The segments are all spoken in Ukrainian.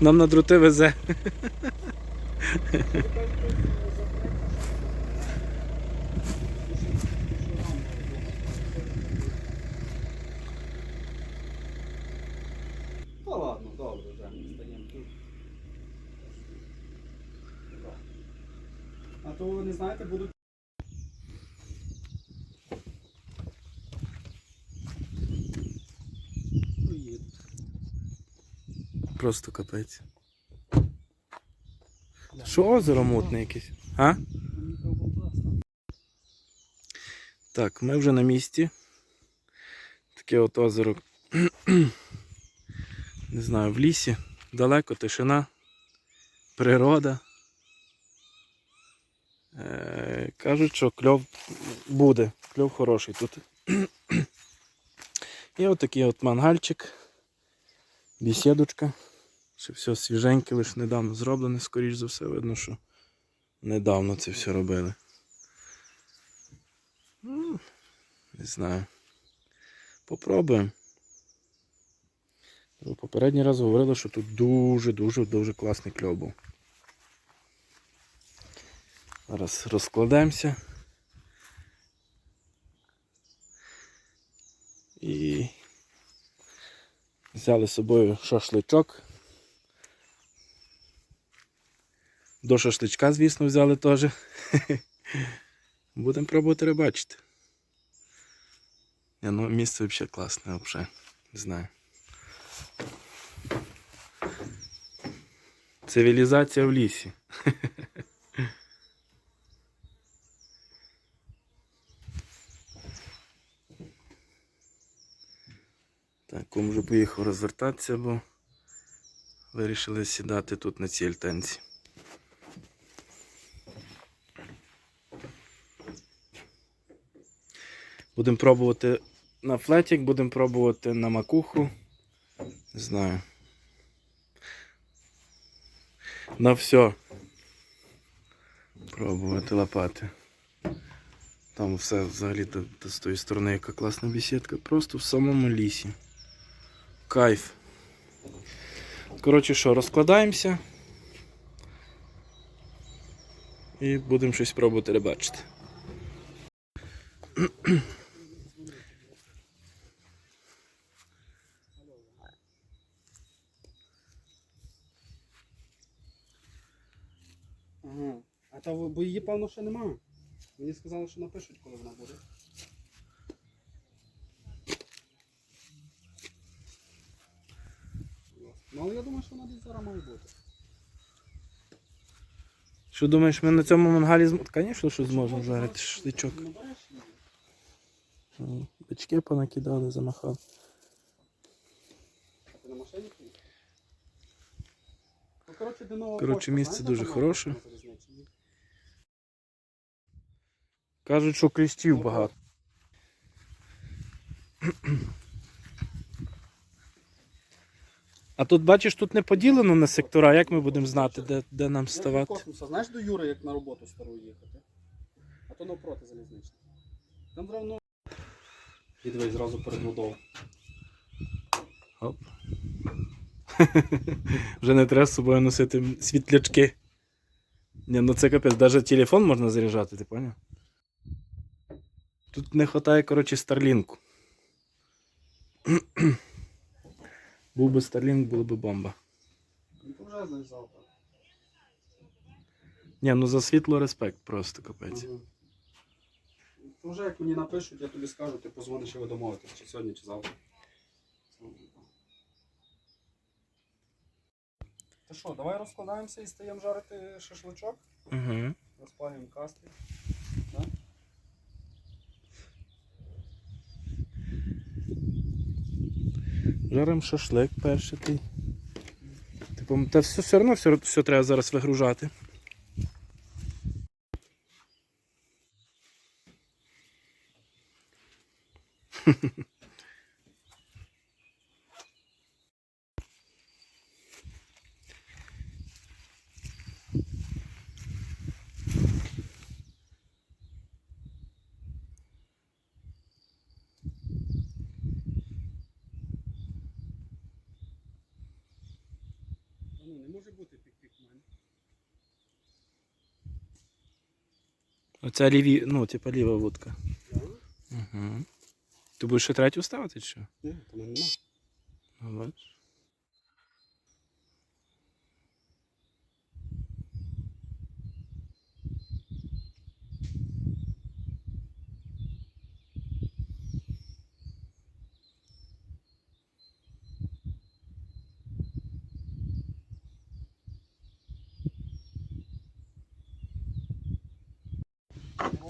Нам на дроти везе. Та ладно, добре, стаємо тут. А то ви не знаєте, будуть. Просто капець. Що озеро мутне якесь? А? Так, ми вже на місці. Таке от озеро. Не знаю, в лісі. Далеко, тишина, природа. Е, кажуть, що кльов буде. Кльов хороший тут. І отакий от мангальчик. Бісідочка. Ще все свіженьке, лише недавно зроблене, скоріш за все, видно, що недавно це все робили. Ну, Не знаю. Попробуємо. Попередній раз говорили, що тут дуже-дуже дуже класний кльов був. Зараз розкладаємося. І взяли з собою шашличок. До шашличка, звісно, взяли теж. Будемо пробувати рибачити. Ні, ну місце взагалі класне, взагалі. Не знаю. Цивілізація в лісі. Так, кум вже поїхав розвертатися, бо вирішили сідати тут на цій альтанці. Будемо пробувати на флетік, будемо пробувати на макуху. Не знаю. На все. Пробувати лопати. Там все взагалі то, то з тої сторони яка класна бесідка. Просто в самому лісі. Кайф. Коротше що, розкладаємося. І будемо щось пробувати рибачити. Ага. А то бо її, певно, ще немає. Мені сказали, що напишуть, коли вона буде. Ну, але я думаю, що вона десь зараз має бути. Що думаєш, ми на цьому мангалі зможемо? Звісно, що зможемо жарити шашличок. Її? Ну, Бички понакидали, замахали. А ти на машині? Ну, коротше, де нова Коротше, пошта, місце знаєте, дуже там хороше. на залізниці? Кажуть, що кліщів багато. А тут, бачиш, тут не поділено на сектора, як ми будемо знати, де, де нам ставати? космоса, знаєш до Юри, як на роботу стару їхати? А то навпроти залізнична. Там давно. Підвей зразу перед водою. Оп. Вже не треба з собою носити світлячки. Ні, ну це капець, навіть телефон можна заряджати, ти поняв? Тут не вистачає, коротше, старлінку. Був би старлінк, була би бомба. Вже завтра. Ні, ну за світло респект просто капець. То вже як мені напишуть, я тобі скажу, ти позвониш і ви домовитесь, чи сьогодні, чи завтра. Та що, давай розкладаємося і стаємо жарити шашличок, Угу. розпалюємо кастрі. Жарим шашлик перший. Типу, та все все одно все, все треба зараз вигружати. Хе-хе. Оця ліві, ну, типа ліва вудка. Угу. Ти будеш ще третю ставити чи що? Ні, там нема. Ну, бачиш.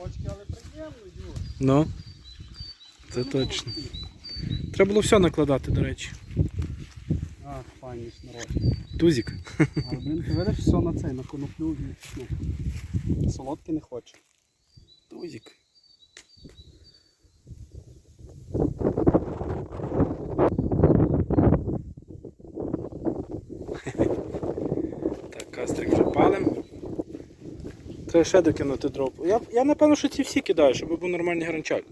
Рочки, але приємно, Юр. Ну, це точно. Треба було все накладати, до речі. А, файні шнурок. Тузик. Але, блін, ти видиш, все на цей, на коноплю і ну, солодке не хоче. Тузик. Так, кастрик вже палим. Треба ще докинути дроп. Я, я напевно, що ці всі кидаю, щоб був нормальний гранчак.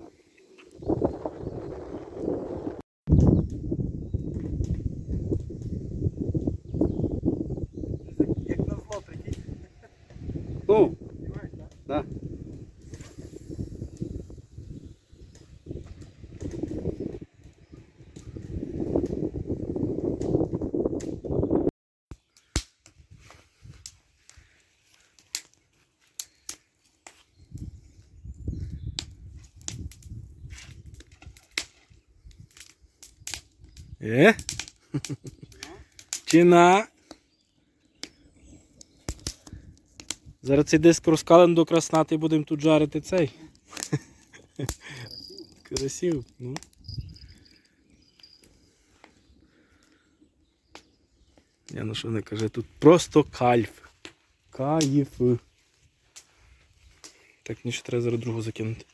Е? Чина. Зараз цей диск розкален до краснати і будемо тут жарити цей. Красиво. Ну. Я на що не каже, тут просто кайф. Кайф. Так, мені ще треба зараз другу закинути.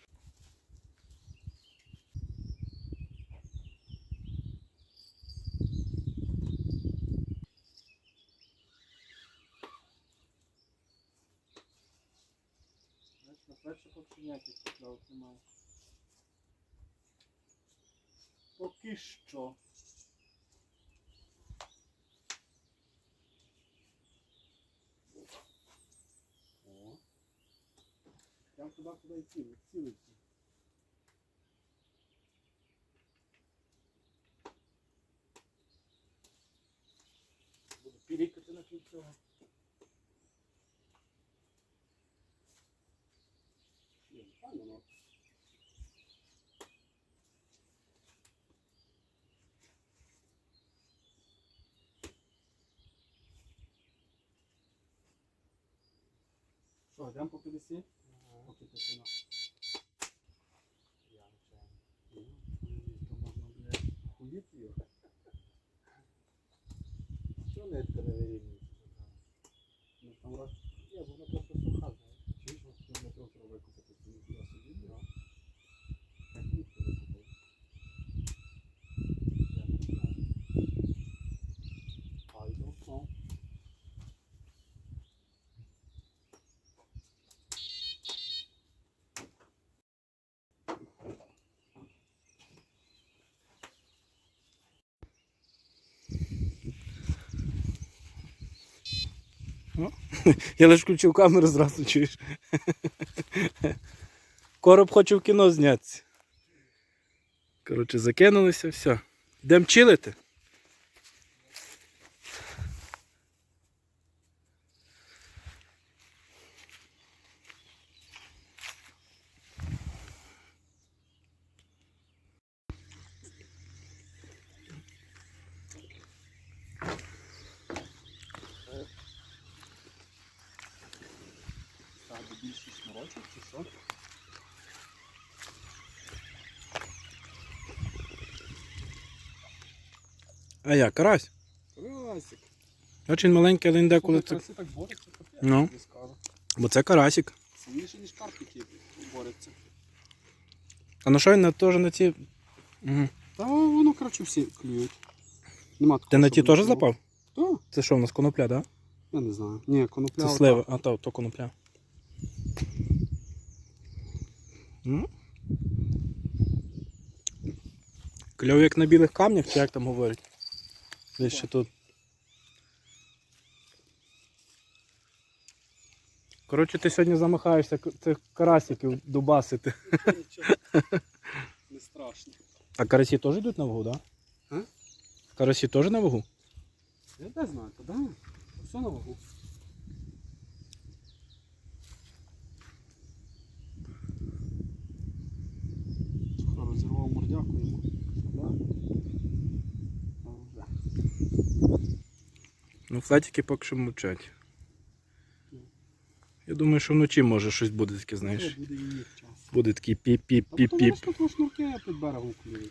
Ніяких поправок немає. Поки що. О. Прям туди, куди і цілий, цілий. Буду пілікати на цього. 100 грам по 50, по 50 на. Я лише включив камеру зразу чуєш. Короб хоче в кіно знятися. Коротше, закинулися, все. Йдемо чилити. Ставити шнурочок чи що? А я, карась. Красик. Очень маленький, але інде коли це. так бореться, Ну. я скажу. Бо це карасик. Сильніше, ніж карпики бореться. А на що він на теж на ці. Угу. Та воно, коротше, всі клюють. Нема такого, Ти на щоб ті не теж запав? Та, Це що у нас конопля, так? я не знаю. Ні, конопля. Це слива, а то, то конопля. М? Кльов як на білих камнях, чи як там говорять? Десь ще тут. Коротше, ти сьогодні замахаєшся цих карасиків дубасити. Нічого. Не страшно. А карасі теж йдуть на вагу, так? Да? Карасі теж на вагу? Я де знаю, то да. Все на вагу. Розірвав мордяку йому. А вже. Ну, флетики поки що мовчать. Я думаю, що вночі може щось буде таке, знаєш. Буде такий А потім піп-піп-піп-піп. що то шнурки під берегом клюють.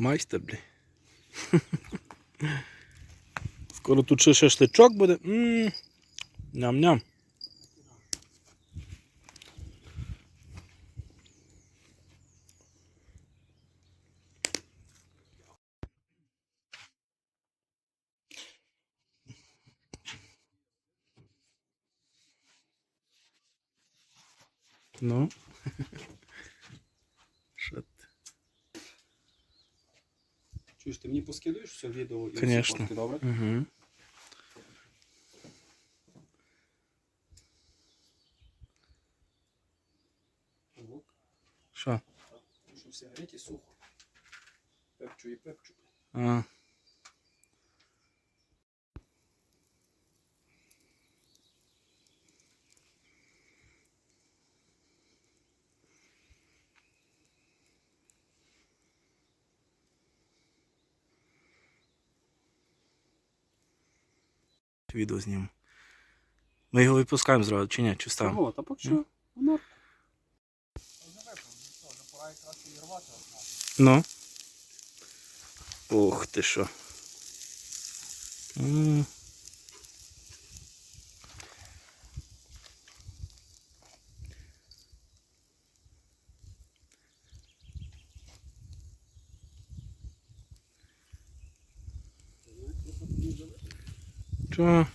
Майстер, блі. Скоро тут ще шашличок буде. Ням-ням. Ну. Що ти мені поскидуєш все відео і всі Конечно. фотки, добре? Угу. Лук. Що? Що в сигареті сухо. Пепчу і пепчу. А. Відео знімемо. Ми його випускаємо зразу, чи ні? Чи ставимо? Ну та поки що воно Ну. Ох ти що. М. Мені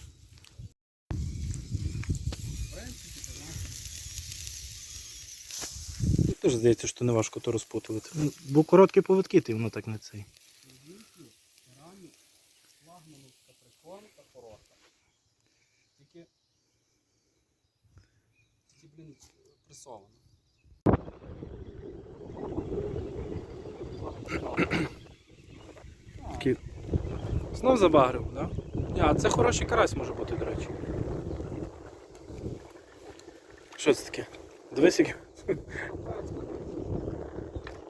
Теж здається, що не важко то розпутувати. Ну, Бо короткі поводки, ти воно так не цей. Ранні, флагмановська прикормка. Тільки, тільки, блін, пресована. Знов забагрив, так? А, це хороший карась може бути, до речі. Що це таке? Дивись який.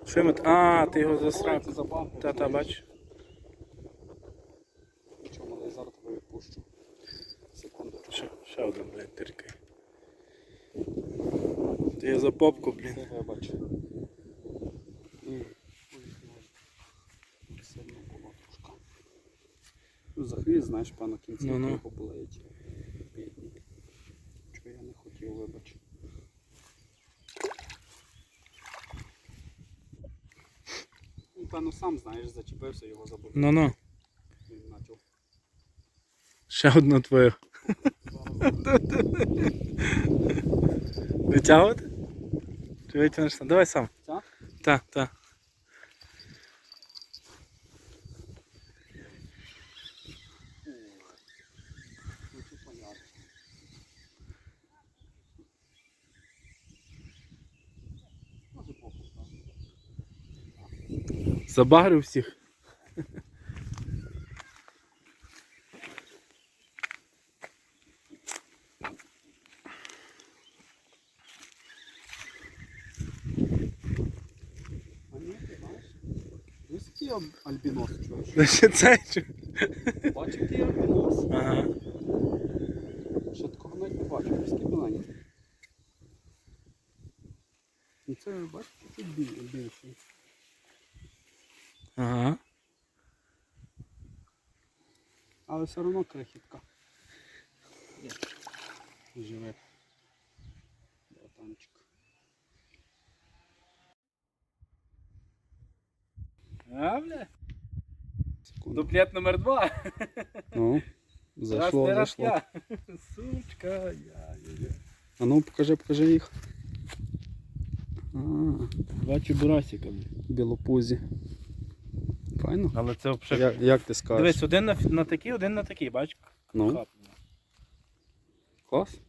Що йому? А, ти його засрав. Та-та, бач. Нічого, але зараз тебе відпущу. Секунду. Ще, ще один, блядь, тиркай. Ти я за попку, блін. Я бачу. М. Сильно було трошки. Ну, за хвіст, знаєш, певно, кінці Ну-ну. його болеють. Бідні. Чого я не хотів, вибач. Ну, певно, сам знаєш, зачепився, його забув. Ну-ну. Він начав. Ще одна твоя. Витягувати? Чи витягнеш сам? Давай сам. Ця? Так, так. Ну, це понятно. Може, попу, так. Забагрив всіх. Альбінос? Ще? Бачив, який альбінос. Ага. Ще такого навіть не який біленький. Ну це, бачиш, чуть біль- більший. Але все одно крихітка. Живе. Братанчик. А, бля? Дуплет номер два. Ну, Раз, Зайшло, раз зайшло. я. Сучка, я, я. А ну покажи, покажи їх. А, Два чебурасика. блін. білопузі. Файно. Але це взагалі. Як, як ти скажеш? Дивись, один на, на такий, один на такий, бач? Ну, клас.